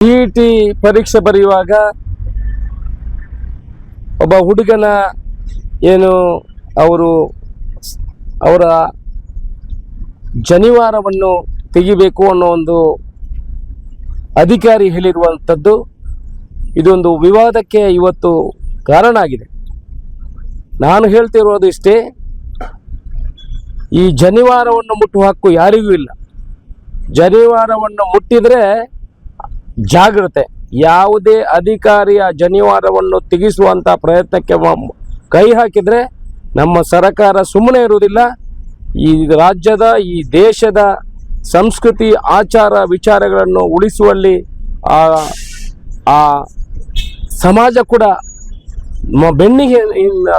T T ಪರೀಕ್ಷೆ ಬರೆಯುವಾಗ ಒಬ್ಬ ಹುಡುಗನ ಏನು ಅವರು ಅವರ ಜನಿವಾರವನ್ನು ತೆಗಿಬೇಕು ಅನ್ನೋ ಒಂದು ಅಧಿಕಾರಿ ಹೇಳಿರುವಂಥದ್ದು ಇದೊಂದು ವಿವಾದಕ್ಕೆ ಇವತ್ತು ಕಾರಣ ಆಗಿದೆ. ನಾನು ಹೇಳ್ತಿರೋದು ಇಷ್ಟೇ, ಈ ಜನಿವಾರವನ್ನು ಮುಟ್ಟುವ ಹಕ್ಕು ಯಾರಿಗೂ ಇಲ್ಲ. ಜನಿವಾರವನ್ನು ಮುಟ್ಟಿದರೆ ಜಾಗ್ರತೆ ಯಾವುದೇ ಅಧಿಕಾರಿಯ ಜನಿವಾರವನ್ನು ತೆಗೆಸುವಂಥ ಪ್ರಯತ್ನಕ್ಕೆ ಕೈ ಹಾಕಿದರೆ ನಮ್ಮ ಸರಕಾರ ಸುಮ್ಮನೆ ಇರುವುದಿಲ್ಲ. ಈ ರಾಜ್ಯದ, ಈ ದೇಶದ ಸಂಸ್ಕೃತಿ, ಆಚಾರ, ವಿಚಾರಗಳನ್ನು ಉಳಿಸುವಲ್ಲಿ ಆ ಸಮಾಜ ಕೂಡ ಬೆನ್ನಿಗೆ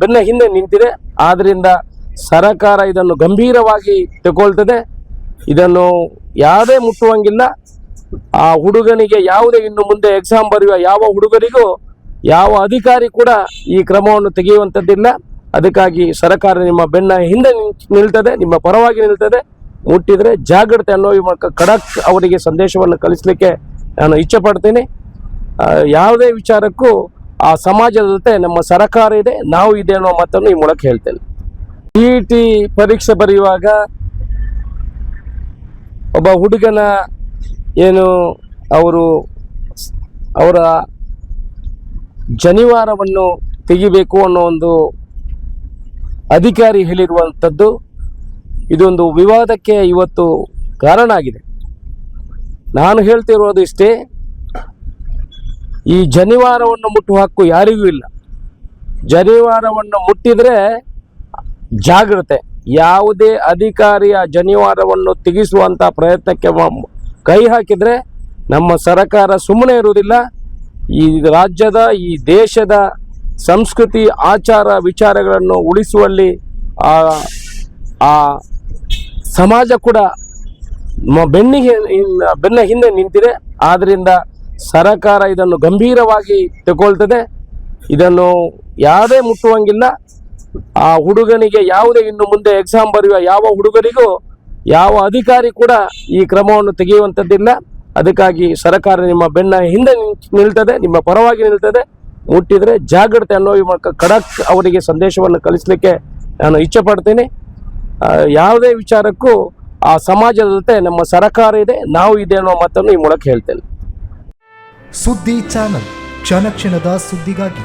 ಬೆನ್ನ ಹಿಂದೆ ನಿಂತಿದೆ. ಆದ್ದರಿಂದ ಸರಕಾರ ಇದನ್ನು ಗಂಭೀರವಾಗಿ ತಗೊಳ್ತದೆ ಇದನ್ನು ಯಾವುದೇ ಮುಟ್ಟುವಂಗಿಲ್ಲ. ಆ ಹುಡುಗನಿಗೆ ಯಾವುದೇ ಇನ್ನು ಮುಂದೆ ಎಕ್ಸಾಮ್ ಬರೆಯುವ ಯಾವ ಹುಡುಗರಿಗೂ ಯಾವ ಅಧಿಕಾರಿ ಕೂಡ ಈ ಕ್ರಮವನ್ನು ತೆಗೆಯುವಂಥದ್ದಿಲ್ಲ. ಅದಕ್ಕಾಗಿ ಸರ್ಕಾರ ನಿಮ್ಮ ಬೆನ್ನ ಹಿಂದೆ ನಿಲ್ತದೆ, ನಿಮ್ಮ ಪರವಾಗಿ ನಿಲ್ತದೆ. ಮುಟ್ಟಿದ್ರೆ ಜಾಗ್ರತೆ ಅನ್ನೋ ಮೂಲಕ ಖಡಕ್ ಅವರಿಗೆ ಸಂದೇಶವನ್ನು ಕಳಿಸ್ಲಿಕ್ಕೆ ನಾನು ಇಚ್ಛೆ ಪಡ್ತೀನಿ. ಯಾವುದೇ ವಿಚಾರಕ್ಕೂ ಆ ಸಮಾಜದ ಜೊತೆ ನಮ್ಮ ಸರ್ಕಾರ ಇದೆ, ನಾವು ಇದೆ ಅನ್ನೋ ಮಾತನ್ನು ಈ ಮೂಲಕ ಹೇಳ್ತೇನೆ. ಟಿ ಟಿ ಪರೀಕ್ಷೆ ಬರೆಯುವಾಗ ಒಬ್ಬ ಹುಡುಗನ ಏನು ಅವರು ಅವರ ಜನಿವಾರವನ್ನು ತೆಗಿಬೇಕು ಅನ್ನೋ ಒಂದು ಅಧಿಕಾರಿ ಹೇಳಿರುವಂಥದ್ದು ಇದೊಂದು ವಿವಾದಕ್ಕೆ ಇವತ್ತು ಕಾರಣ ಆಗಿದೆ. ನಾನು ಹೇಳ್ತಿರೋದು ಇಷ್ಟೇ, ಈ ಜನಿವಾರವನ್ನು ಮುಟ್ಟುವ ಹಕ್ಕು ಯಾರಿಗೂ ಇಲ್ಲ. ಜನಿವಾರವನ್ನು ಮುಟ್ಟಿದರೆ ಜಾಗ್ರತೆ ಯಾವುದೇ ಅಧಿಕಾರಿಯ ಜನಿವಾರವನ್ನು ತೆಗೆಸುವಂಥ ಪ್ರಯತ್ನಕ್ಕೆ ಕೈ ಹಾಕಿದರೆ ನಮ್ಮ ಸರಕಾರ ಸುಮ್ಮನೆ ಇರುವುದಿಲ್ಲ. ಈ ರಾಜ್ಯದ, ಈ ದೇಶದ ಸಂಸ್ಕೃತಿ, ಆಚಾರ, ವಿಚಾರಗಳನ್ನು ಉಳಿಸುವಲ್ಲಿ ಆ ಆ ಸಮಾಜ ಕೂಡ ಬೆನ್ನಿಗೆ ಬೆನ್ನ ಹಿಂದೆ ನಿಂತಿದೆ. ಆದ್ದರಿಂದ ಸರಕಾರ ಇದನ್ನು ಗಂಭೀರವಾಗಿ ತಗೊಳ್ತದೆ. ಇದನ್ನು ಯಾವುದೇ ಮುಟ್ಟುವಂಗಿಲ್ಲ. ಆ ಹುಡುಗನಿಗೆ ಯಾವುದೇ ಇನ್ನು ಮುಂದೆ ಎಕ್ಸಾಮ್ ಬರೆಯುವ ಯಾವ ಹುಡುಗರಿಗೂ ಯಾವ ಅಧಿಕಾರಿ ಕೂಡ ಈ ಕ್ರಮವನ್ನು ತೆಗೆಯುವಂಥದ್ದಿಲ್ಲ. ಅದಕ್ಕಾಗಿ ಸರ್ಕಾರ ನಿಮ್ಮ ಬೆನ್ನ ಹಿಂದೆ ನಿಲ್ತದೆ, ನಿಮ್ಮ ಪರವಾಗಿ ನಿಲ್ತದೆ. ಮುಟ್ಟಿದರೆ ಜಾಗ್ರತೆ ಅನ್ನೋ ಈ ಮೂಲಕ ಖಡಕ್ ಅವರಿಗೆ ಸಂದೇಶವನ್ನು ಕಳಿಸ್ಲಿಕ್ಕೆ ನಾನು ಇಚ್ಛೆ ಪಡ್ತೀನಿ. ಯಾವುದೇ ವಿಚಾರಕ್ಕೂ ಆ ಸಮಾಜದ ಜೊತೆ ನಮ್ಮ ಸರ್ಕಾರ ಇದೆ, ನಾವು ಇದೆ ಅನ್ನೋ ಮಾತನ್ನು ಈ ಮೂಲಕ ಹೇಳ್ತೇನೆ. ಸುದ್ದಿ ಚಾನಲ್, ಕ್ಷಣ ಕ್ಷಣದ ಸುದ್ದಿಗಾಗಿ.